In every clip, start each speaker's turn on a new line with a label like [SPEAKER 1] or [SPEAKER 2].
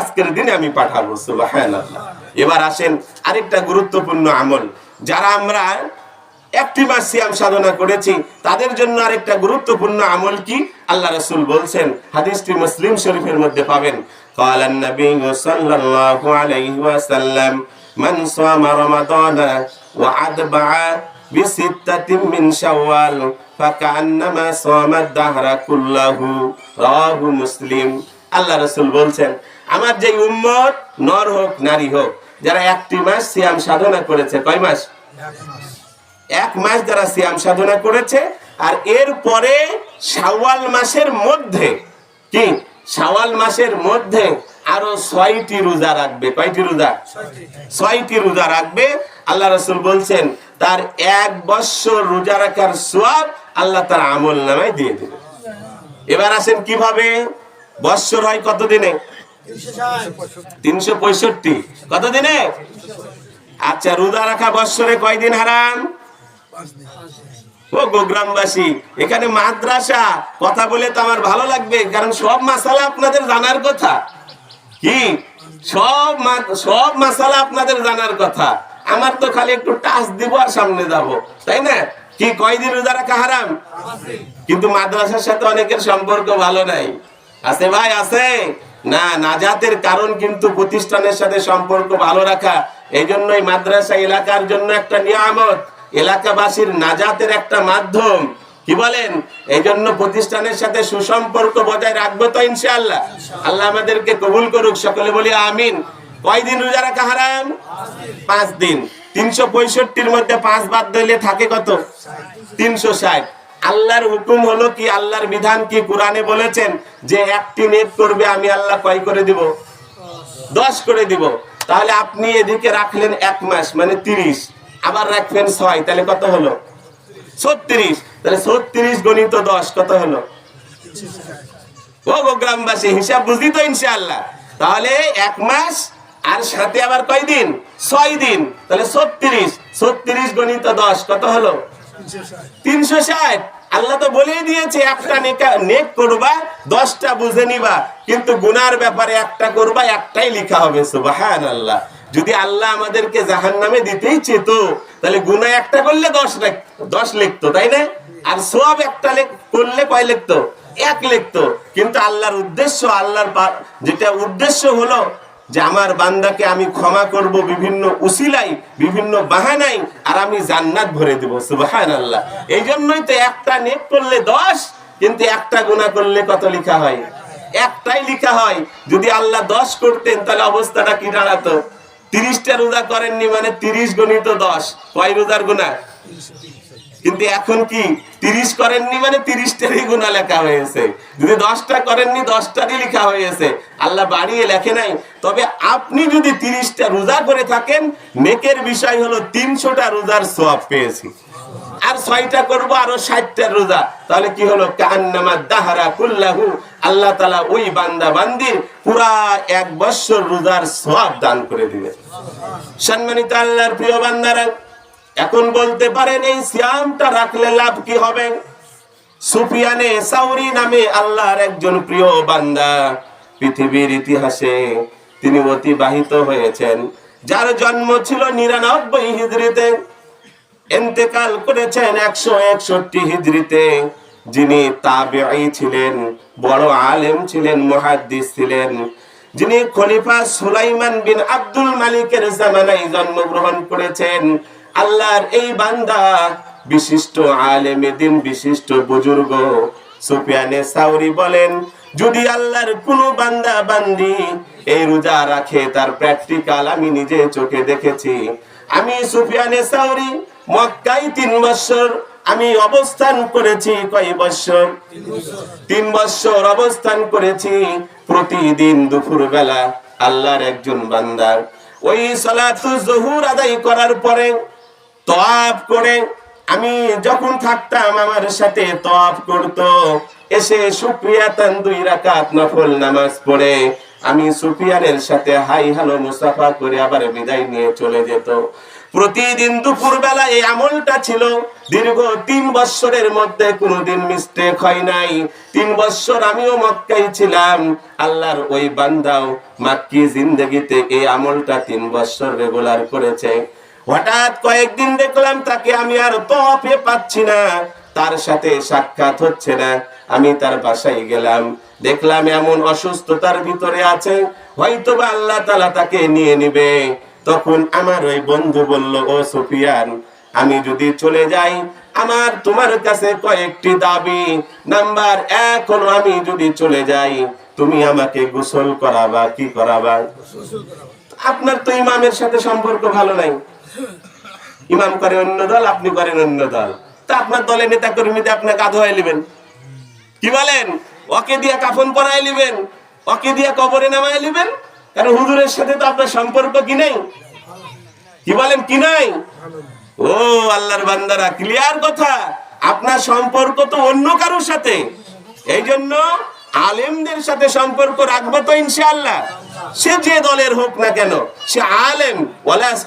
[SPEAKER 1] আজকের দিনে আমি পাঠাবো সুবহানাল্লাহ এবার আসেন আরেকটা গুরুত্বপূর্ণ আমল যারা আমরা একটি মাস সিয়াম সাধনা করেছি তাদের জন্য আরেকটা গুরুত্বপূর্ণ আমল কি আল্লাহ রাসূল বলছেন হাদিসটি মুসলিম শরীফের মধ্যে পাবেন قال النبي صلى الله عليه وسلم من صام رمضان وأتبع بستة من شوال فكأنما صام الدهر كله رواه مسلم আল্লাহ রসুল বলছেন আমার যে উম্মত, নর হোক, নারী হোক, যারা একটি মাস সিয়াম সাধনা করেছে, কয় মাস? এক মাস যারা সিয়াম সাধনা করেছে, আর এর পরে শাওয়াল মাসের মধ্যে, কি? শাওয়াল মাসের মধ্যে আরও ছয়টি রোজা রাখবে। কয়টি রোজা? ছয়টি রোজা রাখবে। আল্লাহ রসুল বলছেন, তার এক বৎসর রোজা রাখার সোয়াব আল্লাহ তার আমল নামায় দিয়ে দেবে। এবার আসেন কীভাবে? বৎসর হয় কত দিনে তিনশো পঁয়ষট্টি। কত দিনে? আচ্ছা রোজা রাখা বৎসরে কয়দিন হারাম ও গোগ্রামবাসী এখানে মাদ্রাসা, কথা বলে তো আমার ভালো লাগবে, কারণ সব মাসালা আপনাদের জানার কথা। কি? সব সব মাসালা আপনাদের জানার কথা। আমার তো খালি একটু টাচ দিব আর সামনে যাব, তাই না? কি, কয়দিন রোজা রাখা হারাম? কিন্তু মাদ্রাসার সাথে অনেকের সম্পর্ক ভালো নাই। আছে ভাই, আছে? না, নাজাতের কারণ কিন্তু প্রতিষ্ঠানের সাথে সম্পর্ক ভালো রাখা এই জন্যই মাদ্রাসা এলাকার জন্য একটা নিয়ামত, এলাকাবাসীর নাজাতের একটা মাধ্যম। কি বলেন? এই জন্য প্রতিষ্ঠানের সাথে সুসম্পর্ক বজায় রাখব তো ইনশাআল্লাহ। আল্লাহ আমাদেরকে কবুল করুক, সকলে বলি আমিন। কয়দিন রোজা রাখা হারাম? পাঁচ দিন। তিনশো পঁয়ষট্টির মধ্যে পাঁচ বাদ দিলে থাকে কত? তিনশো ষাট। আল্লাহর হুকুম হলো কি, আল্লাহর বিধান কি কোরআনে বলেছেন যে একটি নেট করবে আমি আল্লাহ কয় করে দিব? দশ করে দিব। তাহলে আপনি এদিকে রাখলেন এক মাস মানে তিরিশ। আবার রাখলেন ছয়, তাহলে কত হলো? ছত্রিশ। তাহলে ছত্রিশ গণিত দশ, কত হলো? ও গ্রামবাসী, হিসাব বুঝলি তো ইনশাআল্লাহ। তাহলে এক মাস আর সাথে আবার কয় দিন? ছয় দিন। তাহলে ছত্রিশ। ছত্রিশ গণিত দশ, কত হলো? তিনশো ষাট। আল্লাহ তো দিয়েছে, একটা নেক করবা, দশটা বুঝে নিবা। কিন্তু গুনার ব্যাপারে একটা করবা, একটাই লিখা হবে সুবাহান আল্লাহ যদি আল্লাহ আমাদেরকে জাহান নামে দিতেই চেত, তাহলে গুনা একটা করলে দশ দশ লিখতো, তাই না? আর সব একটা করলে কয় লিখতো? এক লিখতো। কিন্তু আল্লাহর উদ্দেশ্য, আল্লাহর যেটা উদ্দেশ্য হলো যে আমার বান্দাকে আমি ক্ষমা করব বিভিন্ন উসিলাই বিভিন্ন বাহানাই আর আমি জান্নাত ভরে দেবো সুবাহান আল্লাহ এই জন্যই তো একটা নেক করলে দশ, কিন্তু একটা গুণা করলে কত লিখা হয়? একটাই লিখা হয়, যদি আল্লাহ দশ করতেন, তাহলে অবস্থাটা কি দাঁড়াতো? তিরিশটা রোজা করেননি মানে তিরিশ গণিত দশ। কয় রোজার গুণা কিন্তু এখন কি তিরিশ করেননি মানে তিরিশটারই গুণা লেখা হয়েছে। যদি দশটা করেননি, দশটারই লেখা হয়েছে। আল্লাহ বাড়িয়ে লেখে নাই। তবে আপনি যদি তিরিশটা রোজা করে থাকেন, নেকের বিষয় হলো তিনশোটা রোজার সব পেয়েছি। আর ছয়টা করব, আরও ষাটটা রোজা। তাহলে কি হলো? আল্লাহ তালা ওই বান্দা, বান্দির পুরা এক বৎসর রোজার সব দান করে দিবে সম্মানিত আল্লাহর প্রিয় বান্দারা এখন বলতে পারেন, এই সিয়ামটা রাখলে লাভ কি হবে? সুফিয়ানে সাউরি নামে আল্লাহর একজন প্রিয় বান্দা পৃথিবীর ইতিহাসে তিনি অতিবাহিত হয়েছেন, যার জন্ম ছিল নিরানব্বই হিজড়িতে। এন্তেকাল করেছেন একশো একষট্টি হিজড়িতে। যিনি তাবেঈ ছিলেন, বড় আলেম ছিলেন, মুহাদ্দিস ছিলেন। যিনি খলিফা সুলাইমান বিন আব্দুল মালিকের জামানায় জন্মগ্রহণ করেছেন। আল্লাহর এই বান্দা বিশিষ্ট আলেমে দিন বিশিষ্ট বুজুর্গ। সুফিয়ানে সাউরি বলেন, যদি আল্লাহর কোনো বান্দা বান্দি এই রোজা রাখে, তার প্র্যাকটিক্যাল আমি নিজে চোখে দেখেছি। আমি সুফিয়ানে সাউরি, মক্কায় তিন বছর আমি অবস্থান করেছি কয় বছর তিন বছর অবস্থান করেছি প্রতিদিন দুপুর বেলা আল্লাহর একজন বান্দার ওই সালাতু জহুর আদায় করার পরে তওয়াব করে আমি যখন থাকতাম আমার সাথে তওয়াব করত, এসে দুই রাকাত নফল নামাজ পড়ে। আমি সাথে হাই হ্যালো মুসাফা করে আবার বিদায় নিয়ে চলে যেত। প্রতিদিন দুপুর বেলা এই আমলটা ছিল। দীর্ঘ তিন বছরের মধ্যে কোনোদিন মিস্টেক হয় নাই। তিন বছর আমিও মক্কাই ছিলাম। আল্লাহর ওই বান্দাও মাক্কি জিন্দগিতে এই আমলটা তিন বছর রেগুলার করেছে। হঠাৎ কয়েকদিন দেখলাম তাকে আমি আর তফে পাচ্ছি না। তার সাথে সাক্ষাৎ হচ্ছে না। আমি তার বাসায় গেলাম। দেখলাম এমন অসুস্থতার ভিতরে আছে। হয়তো বা আল্লাহ তালা তাকে নিয়ে নিবে। তখন আমার ওই বন্ধু বলল ও সুফিয়ান আমি যদি চলে যাই আমার তোমার কাছে কয়েকটি দাবি। নাম্বার এক হলো আমি যদি চলে যাই তুমি আমাকে গোসল করাবা কি করাবা। আপনার তো ইমামের সাথে সম্পর্ক ভালো নাই। ইমাম করে অন্য দল, আপনি করেন অন্য দল। তা আপনার দলের নেতা কর্মীতে আপনাকে আধোয়াই নেবেন। কি বলেন? ওকে দিয়ে কাফন পরাই নেবেন, ওকে দিয়ে কবরে নামাই নেবেন, কারণ হুজুরের সাথে তো আপনার সম্পর্ক কি নেই? কি বলেন, কি নাই? ও আল্লাহর বান্দারা ক্লিয়ার কথা। আপনার সম্পর্ক তো অন্য কারোর সাথে। এই জন্য আলেমদের সাথে সম্পর্ক রাখব তো ইনশাআল্লাহ। সে যে দলের হোক না কেন, সে আলেম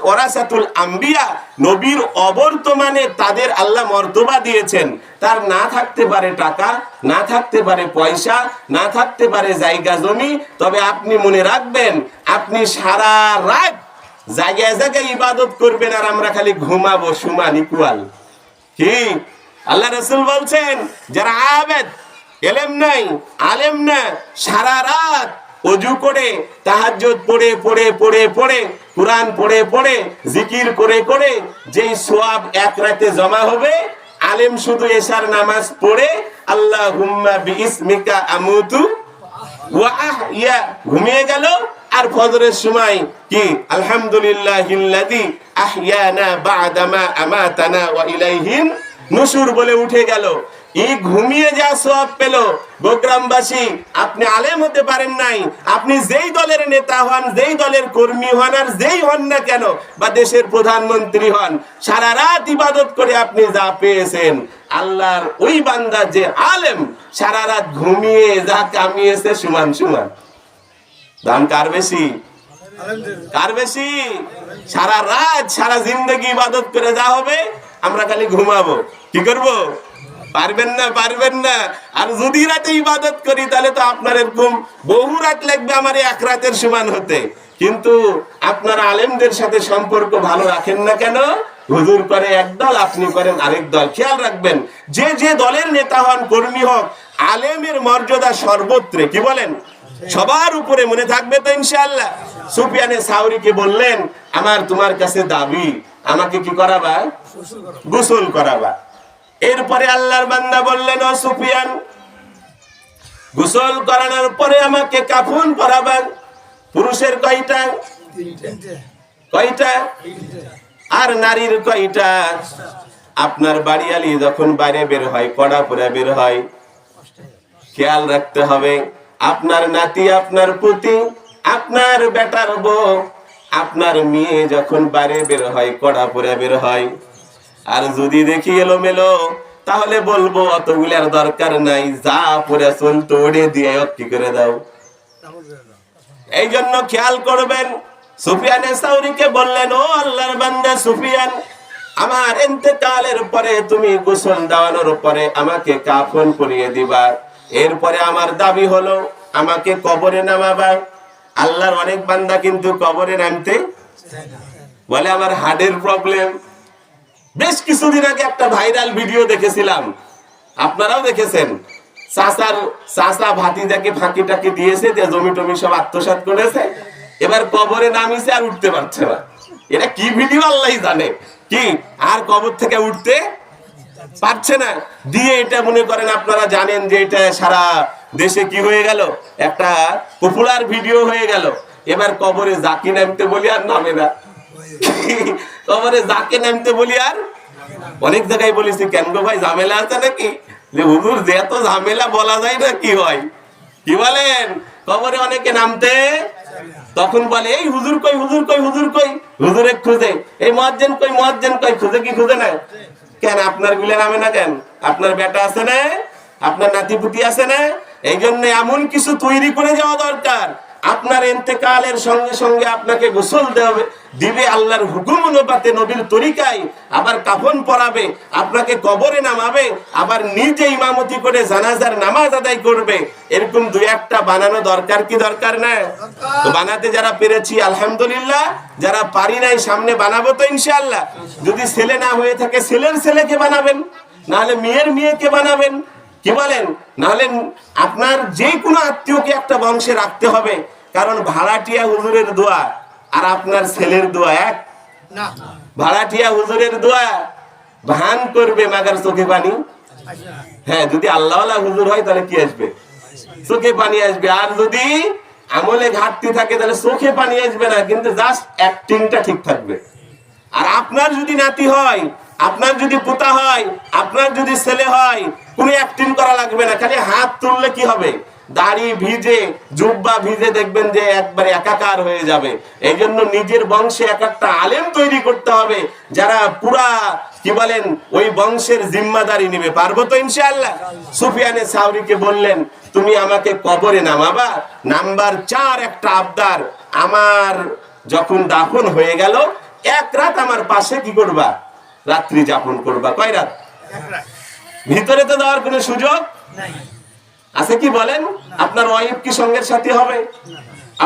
[SPEAKER 1] ওরাসাতুল আম্বিয়া, নবীর অবর্তমানে তাদের আল্লাহ মর্তবা দিয়েছেন। তার না থাকতে পারে টাকা, না থাকতে পারে পয়সা, না থাকতে পারে জায়গা জমি, তবে আপনি মনে রাখবেন, আপনি সারা রাত জায়গায় জায়গায় ইবাদত করবেন আর আমরা খালি ঘুমাবো সুমান ইকুয়াল কি? আল্লাহ রসুল বলছেন, যারা আবেদ, এলেম নাই, আলেম না, সারা রাত অজু করে, তাহাজ্জুদ পড়ে পড়ে পড়ে পড়ে, কোরআন পড়ে পড়ে, জিকির করে করে, যেই সোয়াব এক রাতে জমা হবে, আলেম শুধু এশার নামাজ পড়ে আল্লাহ হুম্মা বিইসমিকা আমুতু, ওয়া আহইয়া ঘুমিয়ে গেল। আর ফজরের সময় কি? আলহামদুলিল্লাহিল্লাযী আহইয়ানা বা'দামা আমাতানা ওয়া ইলাইহিন নুশুর বলে উঠে গেল। ঘুমিয়ে সওয়াব পেল। আপনি আলেম হতে পারেন নাই। আপনি যেই দলের নেতা হন, যেই দলের কর্মী হন, আর যেই হন না কেন, বা দেশের প্রধানমন্ত্রী হন, সারা রাত ইবাদত করে আপনি যা পেয়েছেন, আল্লাহর ওই বান্দা যে আলেম, সারা রাত ঘুমিয়ে যা কামিয়েছে সমান সমান। দাম কার বেশি? কার বেশি? সারা রাত, সারা জিন্দগি ইবাদত করে যা হবে, আমরা খালি ঘুমাবো। কি করব? পারবেন না পারবেন না। আর যদি রাতে ইবাদত করি, তাহলে তো আপনার এরকম বহু রাত লাগবে আমার এক রাতের সমান হতে। কিন্তু আপনারা আলেমদের সাথে সম্পর্ক ভালো রাখেন না কেন? হুজুর করে এক দল, আপনি করেন আরেক দল। খেয়াল রাখবেন, যে যে দলের নেতা হন, কর্মী হোক, আলেমের মর্যাদা সর্বত্রে, কি বলেন? সবার উপরে মনে থাকবে তো ইনশাআল্লাহ। সুফিয়ানে সাউরিকে বললেন, আমার তোমার কাছে দাবি, আমাকে কি করাবা? গোসল করাবা। এরপরে আল্লাহর বান্দা বললেন, ও সুফিয়ান, গোসল করানোর পরে আমাকে কাফন পরাবা পুরুষের কয়টা? কয়টা? আর নারীর কয়টা? আপনার বাড়িয়ালি যখন বাইরে বের হয় কড়া পরে বের হয়, খেয়াল রাখতে হবে, আপনার নাতি, আপনার পুতি, আপনার বেটার বউ, আপনার মেয়ে যখন বাইরে বের হয় কড়া পরে বের হয় আর যদি দেখি এলোমেলো, তাহলে বলব অতগুলার দরকার নাই। যা পরে চলতো ওড়ে দিয়ে কি করে দাও। এই জন্য খেয়াল করবেন, সুফিয়ানে সাউরিকে বললেন, ও আল্লাহর বান্দা সুফিয়ান, আমার ইন্তেকালের পরে তুমি গোসল দেওয়ানোর পরে আমাকে কাফন পরিয়ে দিবা। এরপরে আমার দাবি হলো, আমাকে কবরে নামাবা। আল্লাহর অনেক বান্দা কিন্তু কবরে নামতে বলে, আমার হার্টের প্রবলেম। বেশ কিছুদিন আগে একটা ভাইরাল ভিডিও দেখেছিলাম। আপনারাও দেখেছেন? চাচার, চাচা ভাতিজাকে ফাঁকি টাকি দিয়েছে, যে জমি টমি সব আত্মসাৎ করেছে, এবার কবরে নামিছে আর উঠতে পারছে না। এটা কি ভিডিও? আল্লাহ জানে। কি? আর কবর থেকে উঠতে পারছে না। দিয়ে এটা মনে করেন, আপনারা জানেন যে এটা সারা দেশে কি হয়ে গেল? একটা পপুলার ভিডিও হয়ে গেল। এবার কবরে জাকি নামতে বলি আর নামে না। কবরে যাকে নামতে বলি আর? অনেক জায়গায় বলেছি, কেন গো ভাই, ঝামেলা আছে নাকি? যে হুজুর, যে এত ঝামেলা বলা যায় না, কি হয়? কি বলেন? কবরে অনেকে নামতে তখন বলে, এই হুজুর কই হুজুর কই হুজুর কই? হুজুরে খুঁজে, এই মহাজ্জেন কই মহাজ্জেন কই? খুঁজে কি খুঁজে না কেন, আপনার গুলে নামে না কেন? আপনার বেটা আছে না? আপনার নাতিপুতি আছে না? এই জন্য এমন কিছু তৈরি করে যাওয়া দরকার। আপনার এতেকালের সঙ্গে সঙ্গে আপনাকে গোসল দেবে দিবে আল্লাহর হুকুম অনুপাতে নবীর তরিকায়, আবার কাফন পরাবে, আপনাকে কবরে নামাবে, আবার নিজে ইমামতি করে জানাজার নামাজ আদায় করবে। এরকম দুই একটা বানানো দরকার কি দরকার না? তো বানাতে যারা পেরেছি, আলহামদুলিল্লাহ, যারা পারি নাই সামনে বানাবো তো ইনশাআল্লাহ। যদি ছেলে না হয়ে থাকে, ছেলের ছেলেকে বানাবেন, নাহলে মেয়ের মেয়েকে বানাবেন। কি বলেন? নাহলে আপনার যে কোনো আত্মীয়কে একটা বংশে রাখতে হবে কারণ ভাড়াটিয়া হুজুরের দোয়া আর আপনার ছেলের দোয়া এক। ভাড়াটিয়া হুজুরের দোয়া ভান করবে মাগার চোখে পানি। হ্যাঁ যদি আল্লাহ হুজুর হয় তাহলে কি আসবে? চোখে পানি আসবে। আর যদি আমলে ঘাটতি থাকে তাহলে চোখে পানি আসবে না কিন্তু জাস্ট অ্যাক্টিংটা ঠিক থাকবে। আর আপনার যদি নাতি হয় আপনার যদি পোতা হয় আপনার যদি ছেলে হয় কোনো অ্যাক্টিং করা লাগবে না, খালি হাত তুললে কি হবে? দাড়ি ভিজে, জুব্বা ভিজে দেখবেন যে একাকার হয়ে যাবে। এই জন্য নিজের বংশে এক একটা আলেম তৈরি করতে হবে, যারা পুরা, কি বলেন, ওই বংশের জিম্মাদারি নিবে। পারব তো সুফিয়ানে সাউরিকে বললেন, তুমি আমাকে কবরে নামাবা। নাম্বার চার একটা আবদার, আমার যখন দাফন হয়ে গেল, এক রাত আমার পাশে কি করবা? রাত্রি যাপন করবা। কয় রাত। ভিতরে তো দেওয়ার কোনো সুযোগ আছে কি বলেন? আপনার ওয়াইফ কি সঙ্গের সাথী হবে?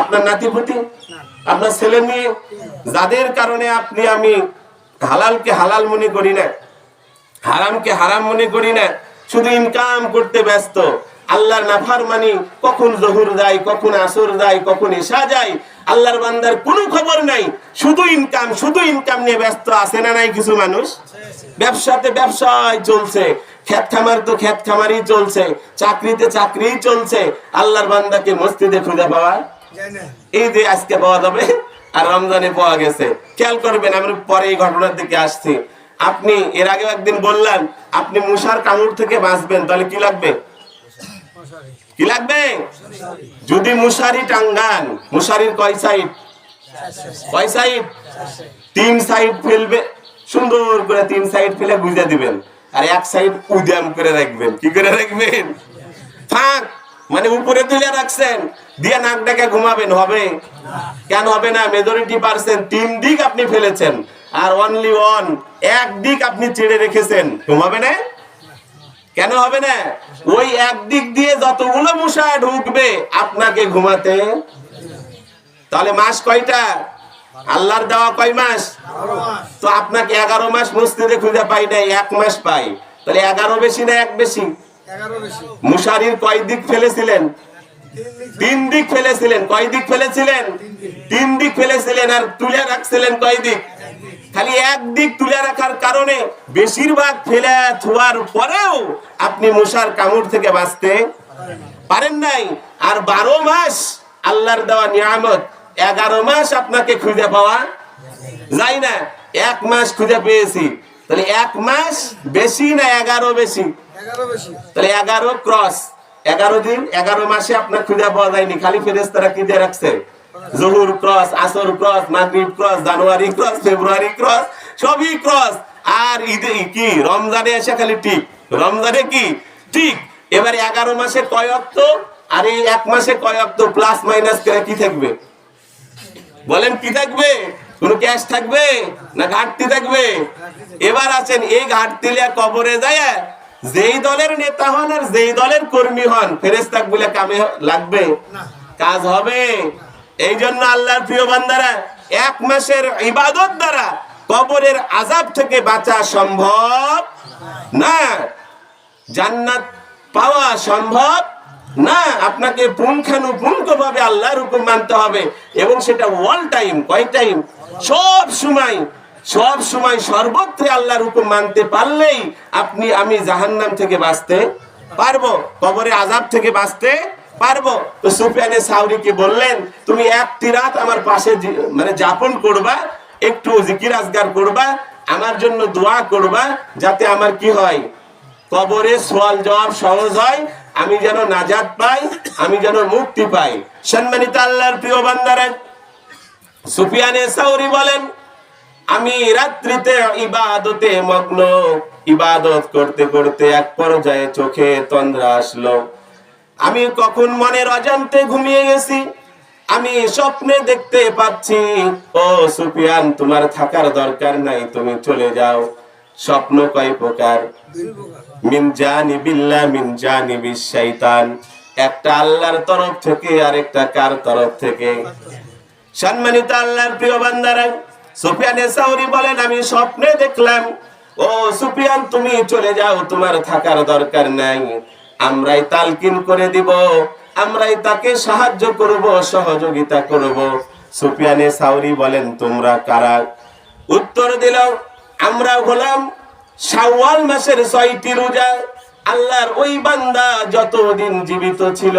[SPEAKER 1] আপনার নাতিপুতি? আপনার ছেলে মেয়ে? যাদের কারণে আপনি আমি হালালকে হালাল মনে করি না হারামকে হারাম মনে করি না শুধু ইনকাম করতে ব্যস্ত। আল্লাহর নাফার মানি কখন জহুর যায় কখন আসর যায় কখন এসা যায় আল্লাহর বান্দার কোনো খবর নাই। শুধু ইনকাম শুধু ইনকাম নিয়ে ব্যস্ত আছে না নাই কিছু মানুষ? ব্যবসাতে ব্যবসায় চলছে। খেত খামার তো খেত খামারই চলছে। চাকরিতে চাকরি চলছে। আল্লাহর বান্দাকে মসজিদে খুঁজে পাওয়া এই যে আজকে পাওয়া যাবে আর রমজানে পাওয়া গেছে। খেয়াল করবেন আমি পরে এই ঘটনার দিকে আসছি। আপনি এর আগে একদিন বললাম আপনি মুসার কামড় থেকে বাঁচবেন তাহলে কি লাগবে? কি লাগবে? যদি মুশারি টাঙ্গান মুশারির কয় সাইড? কয় সাইড? তিন সাইড ফেলবে। সুন্দর করে তিন সাইড ফেলে বুঝে দিবেন। আর এক সাইড উদ্যাম করে রাখবেন। কি করে রাখবেন? ফাঁক মানে উপরে তুলে রাখছেন। দিয়ে নাক ডাকে ঘুমাবেন, হবে? কেন হবে না? মেজরিটি পার্সেন্ট তিন দিক আপনি ফেলেছেন। আর অনলি ওয়ান এক দিক আপনি ছেড়ে রেখেছেন। ঘুমাবে না? কেন হবে না? ওই একদিক দিয়ে যতগুলো মশা ঢুকবে, আপনাকে ঘুমাতে। তাহলে মাস কয়টা? আল্লাহর দেওয়া কয় মাস? তো আপনাকে এগারো মাস মসজিদে খুঁজে পাই নাই এক মাস পাই। তাহলে এগারো বেশি না এক বেশি? মুশারির কয় দিক ফেলেছিলেন? তিন দিক ফেলেছিলেন। কয় দিক ফেলেছিলেন? তিন দিক ফেলেছিলেন আর তুলে রাখছিলেন কয় দিক? খালি এক দিক তুলে রাখার কারণে বেশিরভাগ ফেলে থুয়ার পরেও আপনি মশার কামড় থেকে বাঁচতে পারেন নাই। আর বারো মাস আল্লাহর দেওয়া নিয়ামত এগারো মাস আপনাকে খুঁজে পাওয়া যায় না। এক মাস খুঁজে পেয়েছি। তাহলে এক মাস বেশি না এগারো বেশি? তাহলে এগারো ক্রস। এগারো দিন এগারো মাসে আপনার খুঁজে পাওয়া যায়নি। খালি ফেরেস্তারা কি দিয়ে রাখছে? জহুর ক্রস আসর ক্রস মাগরিব ক্রস জানুয়ারি ক্রস ফেব্রুয়ারি ক্রস সবই ক্রস। আর ঈদে কি? রমজানে এসে খালি ঠিক রমজানে কি? ঠিক এবার এগারো মাসে কয় অক্ত? আর এই এক মাসে কয় অক্ত? প্লাস মাইনাস করে কি থাকবে? বলেন কি থাকবে? কোন ক্যাশ থাকবে? না ঘাটতি থাকবে? এবার আছেন এই ঘাটতি কবরে যায় যেই দলের নেতা হন আর যেই দলের কর্মী হন ফেরেস্তাক বলে কামে লাগবে? কাজ হবে। এই জন্য আল্লাহর প্রিয় বান্দারা এক মাসের ইবাদত দ্বারা কবরের আজাব থেকে বাঁচা সম্ভব না। জান্নাত পাওয়া সম্ভব না, আপনাকে পুঙ্খানুপুঙ্খ ভাবে আল্লাহর হুকুম মানতে হবে। এবং সেটা অল টাইম কয় টাইম সব সময় সব সময় সর্বত্রে আল্লাহর হুকুম মানতে পারলেই আপনি, আমি জাহান্নাম থেকে বাঁচতে পারব, কবরে আজাব থেকে বাঁচতে পারব। তো সুফিয়ানে সাউরিকে বললেন, তুমি একটি রাত আমার পাশে মানে যাপন করবা, একটু জিকির আজগার করবা, আমার জন্য দোয়া করবা, যাতে আমার কি হয়? কবরে সোয়াল জবাব সহজ হয় আমি যেন নাজাদ পাই, আমি যেন মুক্তি পাই। সম্মানিত আল্লাহর প্রিয় বান্দারে, সুফিয়ানে সাউরি বলেন, আমি রাত্রিতে ইবাদতে মগ্ন। ইবাদত করতে করতে এক পর্যায়ে চোখে তন্দ্রা আসলো। আমি কখন মনের অজান্তে ঘুমিয়ে গেছি, আমি স্বপ্নে দেখতে পাচ্ছি, ও সুফিয়ান, তোমার থাকার দরকার নাই, তুমি চলে যাও। স্বপ্ন কয় প্রকার। মিন জানিবিল্লাহ, মিন জানিবিশ একটা আল্লাহর তরফ থেকে, আরেকটা কার তরফ থেকে। সম্মানিত আল্লাহর প্রিয় বান্দারা, সুফিয়ানে সাউরি বলেন, আমি স্বপ্নে দেখলাম, ও সুফিয়ান, তুমি চলে যাও, তোমার থাকার দরকার নাই। আমরাই তালকিন করে দিব, আমরাই তাকে সাহায্য করব, সহযোগিতা করব। সুফিয়ানে সাউরি বলেন, তোমরা কারা? উত্তর দিল, আমরা হলাম শাওয়াল মাসের ছয়টি রোজা আল্লাহর ওই বান্দা যতদিন জীবিত ছিল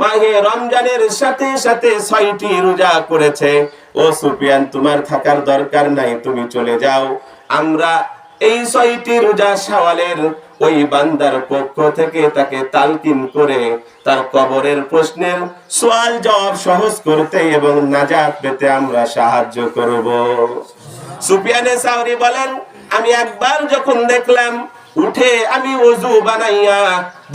[SPEAKER 1] মাহে রমজানের সাথে সাথে ছয়টি রোজা করেছে। ও সুফিয়ান, তোমার থাকার দরকার নাই, তুমি চলে যাও। আমরা এই ছয়টি রোজা শাওয়ালের ওই বান্দার পক্ষ থেকে তাকে তালকিন করে তার কবরের প্রশ্নের সোয়াল জবাব সহজ করতে এবং নাজাত পেতে আমরা সাহায্য করব। সুফিয়ানে সাউরি বলেন আমি একবার যখন দেখলাম, উঠে আমি ওযু বানাইয়া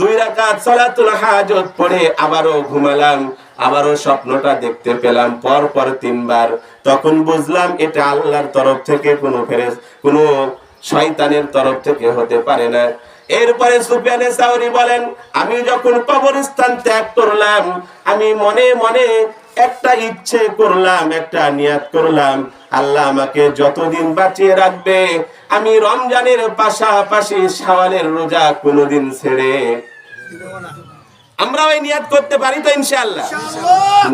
[SPEAKER 1] দুই রাকাত সালাতুল হাজত পড়ে আবারও ঘুমালাম, আবারও স্বপ্নটা দেখতে পেলাম পর পর তিনবার। তখন বুঝলাম এটা আল্লাহর তরফ থেকে কোনো ফেরেস কোনো শয়তানের তরফ থেকে হতে পারে না। এরপরে সুফিয়ানে সাউরি বলেন, আমি যখন কবরস্থান ত্যাগ করলাম, আমি মনে মনে একটা ইচ্ছে করলাম, একটা নিয়াত করলাম, আল্লাহ আমাকে যতদিন বাঁচিয়ে রাখবে আমি রমজানের পাশাপাশি শাওয়ালের রোজা কোনোদিন ছেড়ে আমরা ওই নিয়াত করতে পারি তো ইনশাআল্লাহ।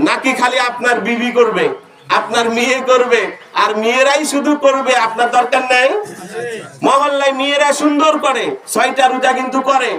[SPEAKER 1] নাকি খালি আপনার বিবি করবে আপনার মেয়ে করবে আর মেয়েরাই শুধু করবে আপনার দরকার নাই? মহল্লায় মেয়েরা সুন্দর করে ছয়টা রোজা কিন্তু করে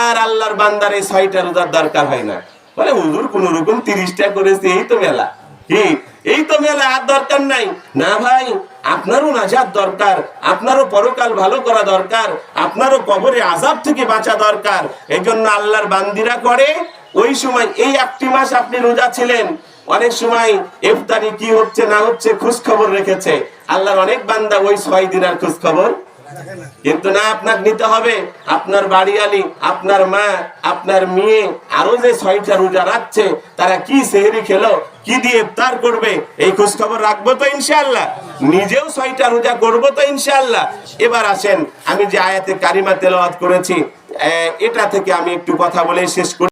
[SPEAKER 1] আর আল্লাহর বান্দারে ছয়টা রোজার দরকার হয় না। বলে হুজুর কোন রকম তিরিশটা করেছে এই তো মেলা। কি? এই তো মেলা আর দরকার নাই। না ভাই আপনারও নাজাদ দরকার, আপনারও পরকাল ভালো করা দরকার, আপনারও কবরে আজাব থেকে বাঁচা দরকার। এই জন্য আল্লাহর বান্দিরা করে, ওই সময়, এই একটি মাস আপনি রোজা ছিলেন, অনেক সময় ইফতারি কি হচ্ছে না হচ্ছে খোঁজ খবর রেখেছে। আল্লাহর অনেক বান্দা ওই ছয় দিনের খোঁজ খবর কিন্তু না আপনার নিতে হবে। আপনার বাড়িয়ালি, আপনার মা, আপনার মেয়ে, আরও যে ছয়টা রোজা রাখছে, তারা কি সেহরি খেলো, কি দিয়ে ইফতার করবে, এই খোঁজ খবর রাখব তো ইনশাআল্লাহ। নিজেও ছয়টা রোজা করব তো ইনশাআল্লাহ। এবার আসেন, আমি যে আয়াতে কারিমা তেলাওয়াত করেছি এটা থেকে আমি একটু কথা বলে শেষ করি।